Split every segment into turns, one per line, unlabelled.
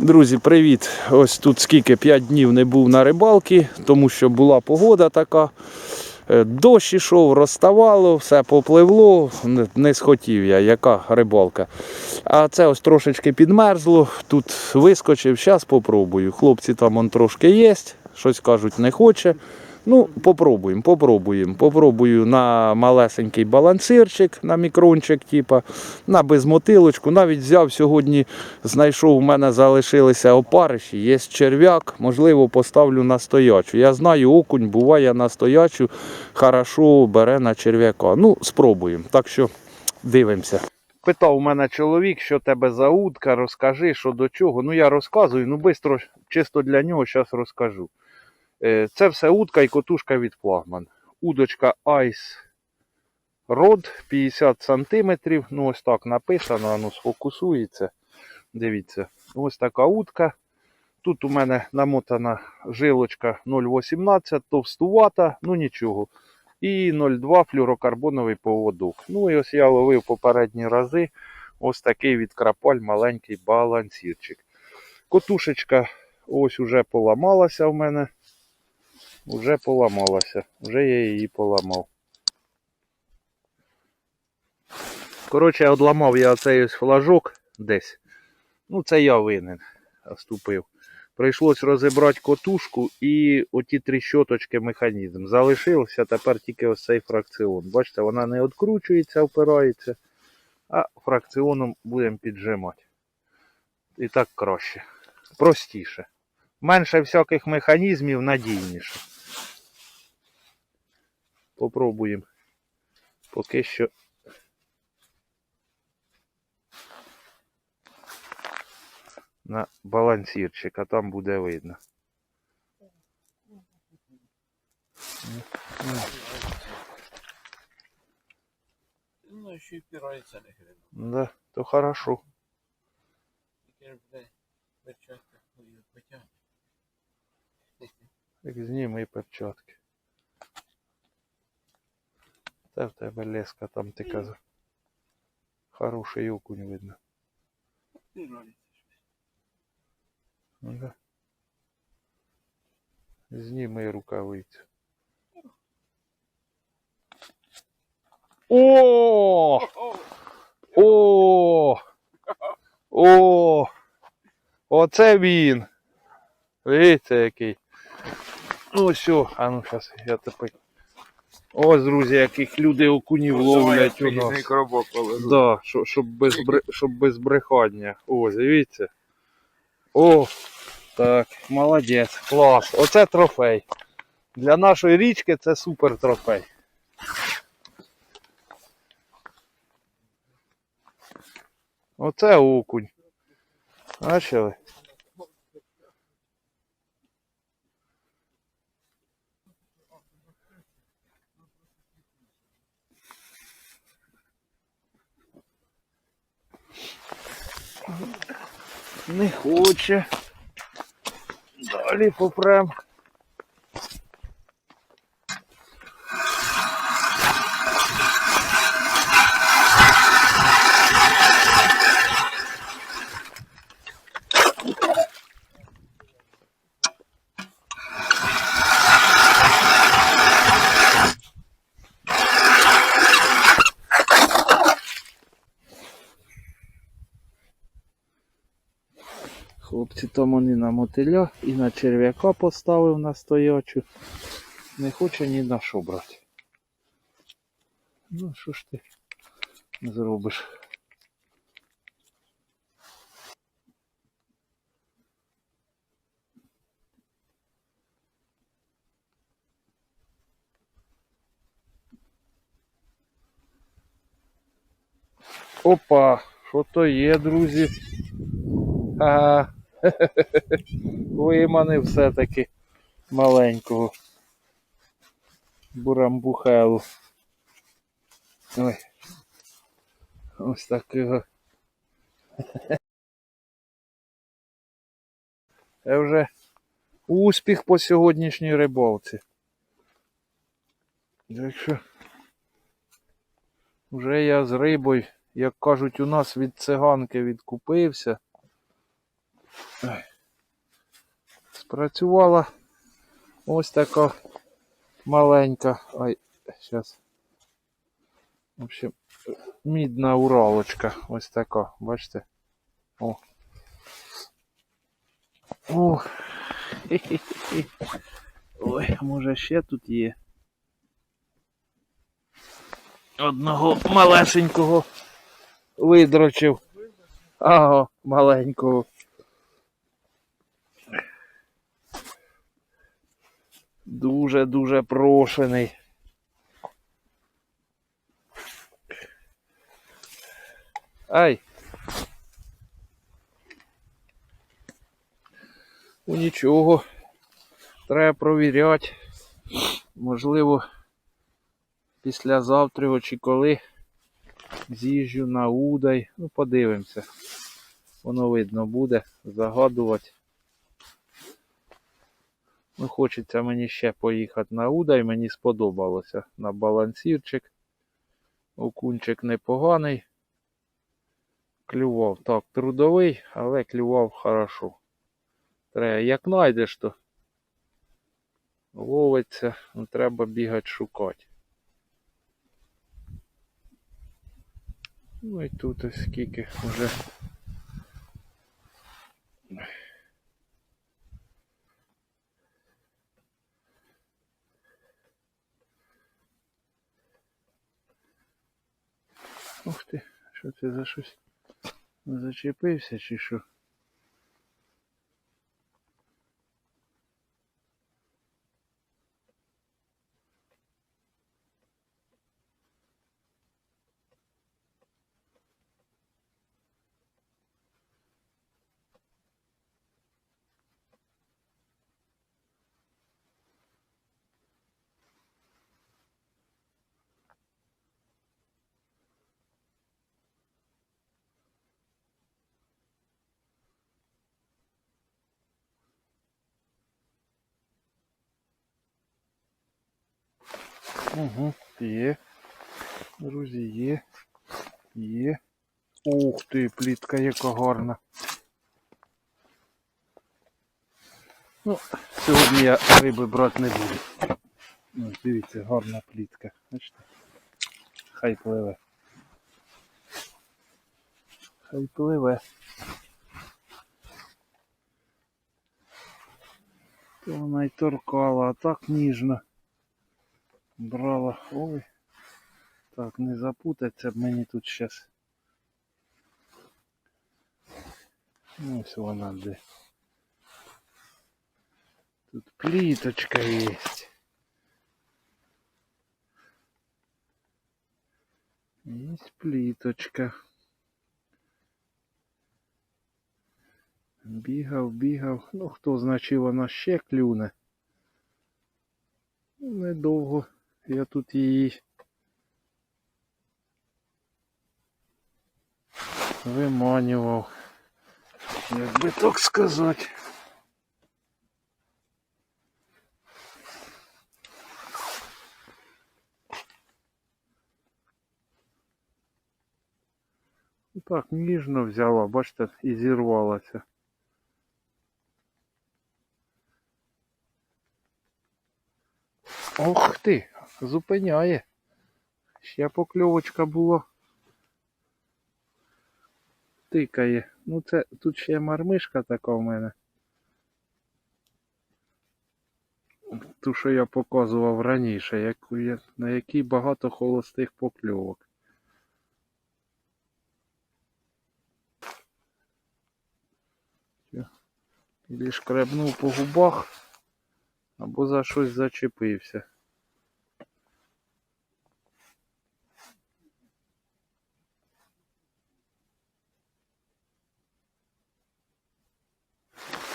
Друзі, привіт! Ось тут скільки 5 днів не був на рибалці, тому що була погода така. Е, Дощ ішов, розставало, все попливло, не схотів я, яка рибалка. А це ось трошечки підмерзло, тут вискочив, зараз попробую. Хлопці там он трошки є, щось кажуть, не хоче. Ну, попробуємо, попробуємо. Попробую на малесенький балансирчик, на мікрончик, типа, на безмотилочку. Навіть взяв сьогодні, знайшов, у мене залишилися опариші, є черв'як, можливо, поставлю на стоячу. Я знаю, окунь буває на стоячу, хорошо бере на черв'яка. Ну, спробуємо. Так що дивимося. Питав у мене чоловік, що тебе за утка, розкажи, що до чого. Ну я розказую, ну швидко, чисто для нього зараз розкажу. Е, Це все утка і котушка від флагман. Удочка Ice Rod 50 см. Ну ось так написано, воно сфокусується. Дивіться, ось така утка. Тут у мене намотана жилочка 0,18, товстувата, ну нічого. І 0,2 флюрокарбоновий поводок. Ну і ось я ловив попередні рази ось такий від крапаль маленький балансірчик. Котушечка ось уже поламалася в мене. Уже поламалася. Вже я її поламав. Коротше, одламав я оцей ось флажок десь. Ну, це я винен. Оступив. Прийшлось розібрати котушку і оті три щоточки механізм. Залишився тепер тільки ось цей фракціон. Бачите, вона не відкручується, впирається, а фракціоном будемо піджимати. І так краще. Простіше. Менше всяких механізмів, надійніше. Попробуємо. Поки що. На балансірчик, а там буде видно.
Ну, еще и впирается на хрен.
Да, то хорошо.
Потянет.
Так зніми перчатки. Та в тебе леска там ти казав. Хороший окунь видно. Ну Да. Зніми рукавицю. О! О! О! Оце він. Видите, який. Ну о, а ну зараз я тепер. Ось, друзі, яких люди окунів ловлять у нас.
Коробок положу.
Да, щоб, щоб, без, бре- щоб без брехання. О, дивіться. О, так, молодець, клас. Оце трофей. Для нашої річки це супер трофей. Оце окунь. Бачили? Не хоче. Далі попрем. Там вони на мотиля і на черв'яка поставив на стоячу. Не хоче ні на що брати. Ну, що ж ти зробиш? Опа, що то є, друзі? Ага. Виманив все-таки маленького бурамбухелу. Ой. Ось такого. Це вже успіх по сьогоднішній рибалці. Так що вже я з рибою, як кажуть, у нас від циганки відкупився. Спрацювала ось така маленька. Ай, зараз. В общем, мідна уралочка. Ось така, бачите? О. О. Хе-хе-хе. Ой, може ще тут є. Одного малесенького видрочив. Ага, маленького. Дуже-дуже прошений. Ай. Ну нічого. Треба провіряти. Можливо, післязавтра чи коли з'їжджу на Удай. Ну, подивимося. Воно видно буде загадувати. Ну, хочеться мені ще поїхати на Удай, мені сподобалося на балансірчик. Окунчик непоганий. Клював так, трудовий, але клював хорошо. Треба, як знайдеш, то ловиться, ну, треба бігати шукати. Ну і тут ось скільки вже. Ух ти, що це за щось? Зачепився чи що? Угу, є. Друзі, є. Є. Ух ти, плітка яка гарна. Ну, сьогодні я риби брати не буду. Ну, дивіться, гарна плітка. Бачите? Хай пливе. Хай пливе. То вона й торкала, а так ніжно брала. Ой. Так, не запутаться мені тут зараз. Ось вона де. Тут плиточка есть. Есть плиточка. Бігав, бігав. Ну, хто значив, вона ще клюне. Ну, недовго. Я тут її виманював. Як би так сказати. Ну Так, ніжно взяла, бачите, і зірвалася. Ох ти, Зупиняє. Ще покльовочка була. Тикає. Ну це тут ще мармишка така в мене. Ту, що я показував раніше, яку я, на якій багато холостих покльовок. Ілі шкребнув по губах, або за щось зачепився.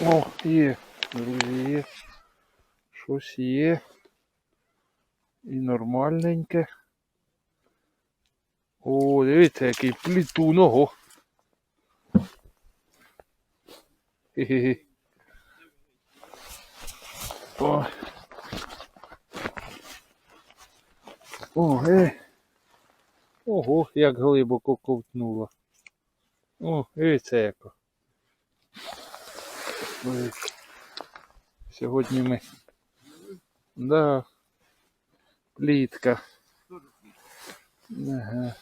О, є, друзі, є. Щось є. І нормальненьке. О, дивіться, який плітун, ого. Хе-хе-хе. О. О, е. Ого, як глибоко ковтнуло. О, дивіться яко. Сьогодні ми. Да. Плітка. Ага.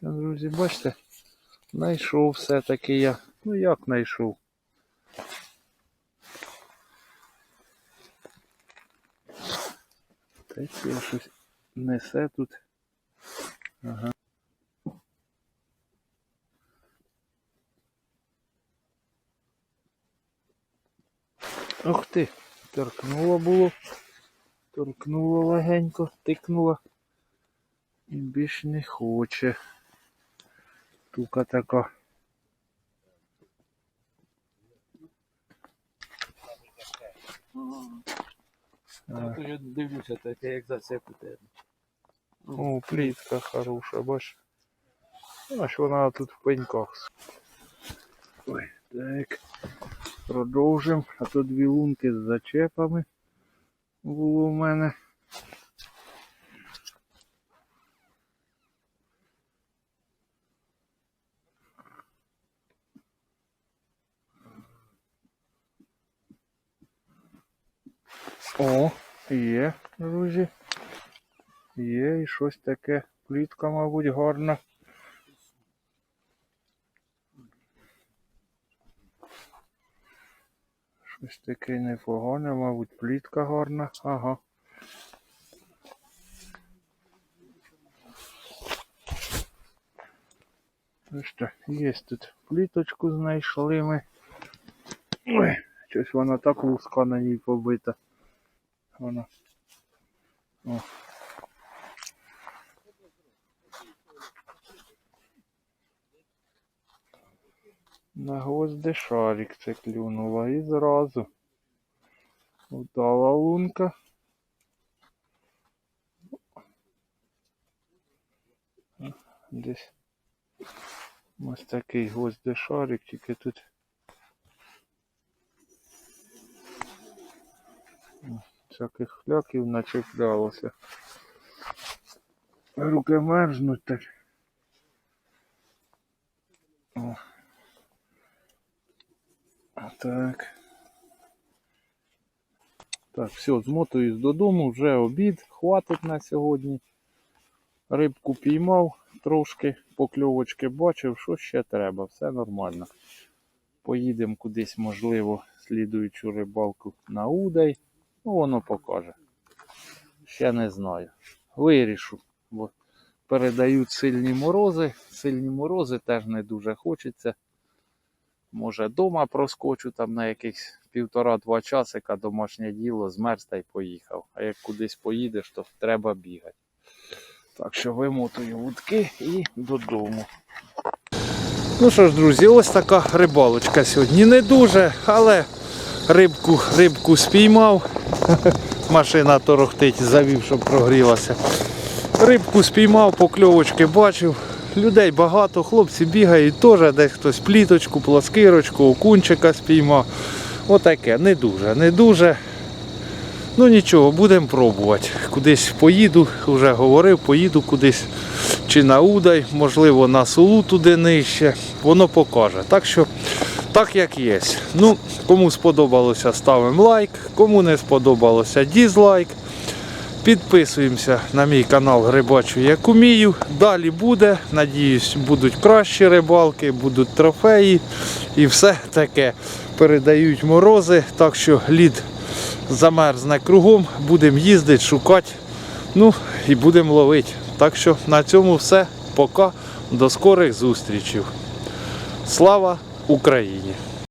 Друзі, бачите, знайшов все-таки я. Ну як знайшов? Та щось несе тут. Ага. Ух ти, торкнуло було. Торкнуло легенько, тикнуло. І більш не хоче. Тука така.
Я то дивлюся, таке як зацепите.
О, плітка хороша, бач. Аж вона тут в пеньках. Ой, так. Продовжимо. А то дві лунки з зачепами було в мене. О, є, друзі. Є і щось таке. Плітка, мабуть, гарна. Щось таке непогане, мабуть, плітка гарна. Ага. Ну що, є тут пліточку знайшли ми. Ой, щось вона так луска на ній побита. Вона. О. На гвозди шарик це клюнула і зразу. Вдала лунка. Десь ось такий гвозди шарик, тільки тут. О, Всяких фляків начеплялося. Руки мерзнуть так. О. Так. Так, все, змотуюсь додому, вже обід, хватить на сьогодні. Рибку піймав трошки, покльовочки бачив, що ще треба, все нормально. Поїдемо кудись, можливо, слідуючу рибалку на удай. Ну, воно покаже. Ще не знаю. Вирішу, бо передають сильні морози. Сильні морози теж не дуже хочеться. Може, дома проскочу там на якихось півтора-два часика домашнє діло, змерз та й поїхав. А як кудись поїдеш, то треба бігати. Так що вимотую вудки і додому. Ну що ж, друзі, ось така рибалочка сьогодні. Не дуже, але рибку, рибку спіймав. Машина торохтить, завів, щоб прогрілася. Рибку спіймав, покльовочки бачив. Людей багато, хлопці бігають теж, десь хтось пліточку, плоскирочку, окунчика спіймав. Отаке, не дуже, не дуже. Ну нічого, будемо пробувати. Кудись поїду, вже говорив, поїду кудись чи на Удай, можливо на Сулу туди нижче. Воно покаже. Так що так як є. Ну, кому сподобалося, ставимо лайк, кому не сподобалося, дізлайк. Підписуємося на мій канал Грибачу як умію. Далі буде. Надіюсь, будуть кращі рибалки, будуть трофеї і все таке. Передають морози, так що лід замерзне кругом, будемо їздити, шукати. Ну і будемо ловити. Так що на цьому все. Пока. До скорих зустрічей. Слава Україні!